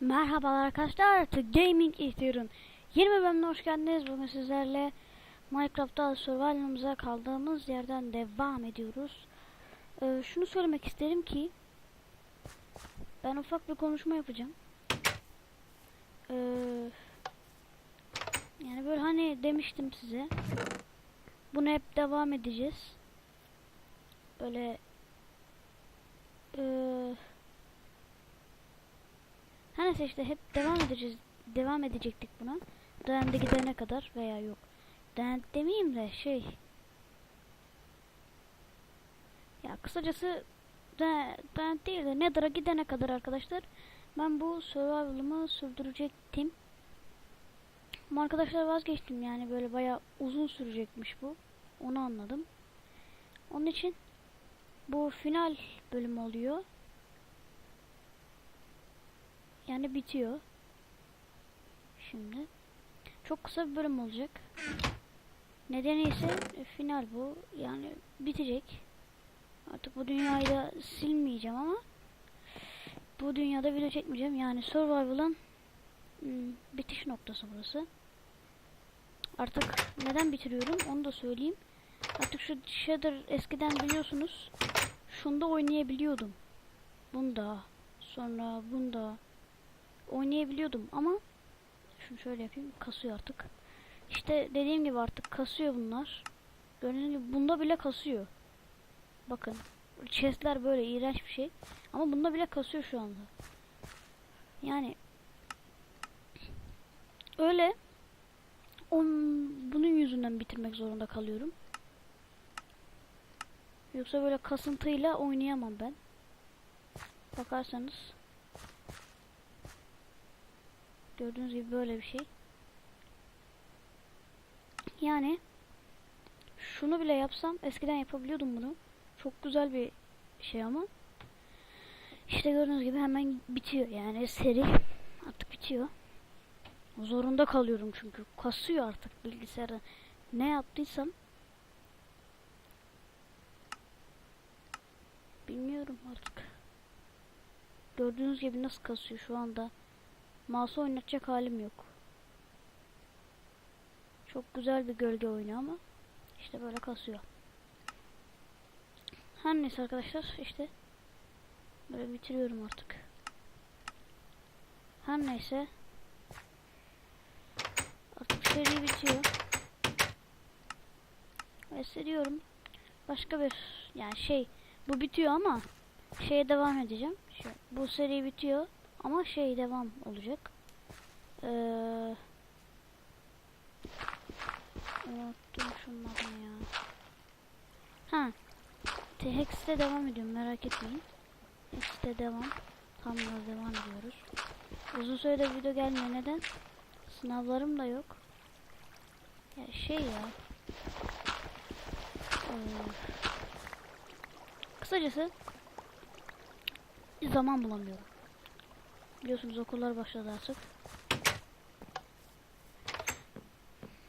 Merhabalar arkadaşlar, artık Gaming. Yeni bir bölümüne hoş geldiniz. Bugün sizlerle Minecraft'ta survival'ımıza kaldığımız yerden devam ediyoruz. Ee, şunu söylemek isterim ki ben ufak bir konuşma yapacağım. Ee, yani böyle hani demiştim size. Bunu hep devam edeceğiz. Böyle eee her neyse işte hep devam edeceğiz. Devam edecektik buna. Dayandı gidene kadar veya yok. Dayandı demeyeyim de şey. Ya kısacası dayandı değil de Nether'a gidene kadar arkadaşlar ben bu survival'ımı sürdürecektim. Ama arkadaşlar vazgeçtim yani böyle baya uzun sürecekmiş bu. Onu anladım. Onun için bu final bölüm oluyor. Yani bitiyor. Şimdi. Çok kısa bir bölüm olacak. Nedeni ise e, final bu. Yani bitecek. Artık bu dünyayı da silmeyeceğim ama bu dünyada video çekmeyeceğim. Yani Survival'ın hmm, bitiş noktası burası. Artık neden bitiriyorum onu da söyleyeyim. Artık şu Shader eskiden biliyorsunuz şunda oynayabiliyordum. Bunda sonra bunda oynayabiliyordum ama şunu şöyle yapayım kasıyor artık. İşte dediğim gibi artık kasıyor bunlar. Gördüğünüz gibi bunda bile kasıyor. Bakın chestler böyle iğrenç bir şey ama bunda bile kasıyor şu anda. Yani öyle on, bunun yüzünden bitirmek zorunda kalıyorum. Yoksa böyle kasıntıyla oynayamam ben. Bakarsanız Gördüğünüz gibi böyle bir şey. Yani şunu bile yapsam eskiden yapabiliyordum bunu. Çok güzel bir şey ama işte gördüğünüz gibi hemen bitiyor yani seri artık bitiyor. Zorunda kalıyorum çünkü kasıyor artık bilgisayarı. Ne yaptıysam bilmiyorum artık. Gördüğünüz gibi nasıl kasıyor şu anda. Mouse'u oynatacak halim yok. Çok güzel bir gölge oyunu ama işte böyle kasıyor. Her neyse arkadaşlar işte böyle bitiriyorum artık. Her neyse artık seri bitiyor. Ve. Başka bir yani şey bu bitiyor ama şeye devam edeceğim. Şu, bu seri bitiyor. Ama şey devam olacak. Ee, unuttum şunun adını ya. Ha. Hex'te devam ediyorum merak etmeyin. Hex'te devam. Tam da devam ediyoruz. Uzun süredir video gelmiyor neden? Sınavlarım da yok. Ya şey ya. Ee, kısacası zaman bulamıyorum. Biliyorsunuz okullar başladı artık.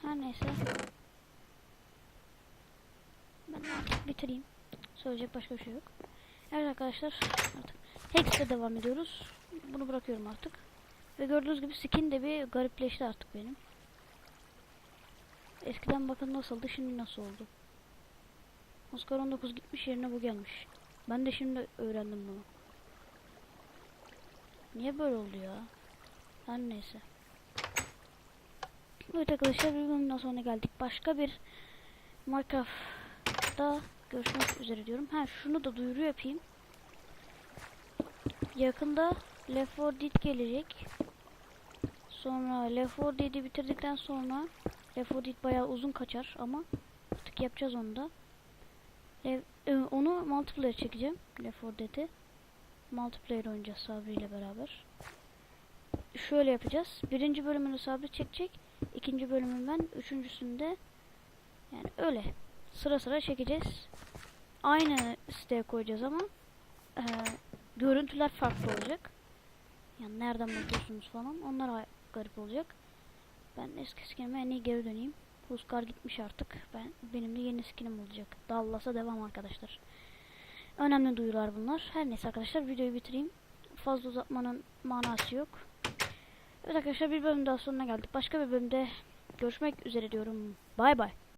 Her neyse. Ben artık bitireyim. Söyleyecek başka bir şey yok. Evet arkadaşlar artık Hex'te devam ediyoruz. Bunu bırakıyorum artık. Ve gördüğünüz gibi skin de bir garipleşti artık benim. Eskiden bakın nasıldı şimdi nasıl oldu. Oscar 19 gitmiş yerine bu gelmiş. Ben de şimdi öğrendim bunu. Niye böyle oldu ya? Her neyse. Evet arkadaşlar bir sonra geldik. Başka bir Minecraft'ta görüşmek üzere diyorum. Ha şunu da duyuru yapayım. Yakında Left 4 Dead gelecek. Sonra Left 4 Dead'i bitirdikten sonra Left 4 Dead bayağı uzun kaçar ama artık yapacağız onu da. Le e, onu multiplayer çekeceğim. Left 4 Dead'i multiplayer oynayacağız Sabri ile beraber. Şöyle yapacağız. Birinci bölümünü Sabri çekecek. ikinci bölümün ben. Üçüncüsünde yani öyle. Sıra sıra çekeceğiz. Aynı siteye koyacağız ama e, görüntüler farklı olacak. Yani nereden bakıyorsunuz falan. Onlar garip olacak. Ben eski skinime en iyi geri döneyim. Huskar gitmiş artık. Ben benim de yeni skinim olacak. Dallas'a devam arkadaşlar. Önemli duyurular bunlar. Her neyse arkadaşlar videoyu bitireyim. Fazla uzatmanın manası yok. Evet arkadaşlar bir bölüm daha sonuna geldik. Başka bir bölümde görüşmek üzere diyorum. Bay bay.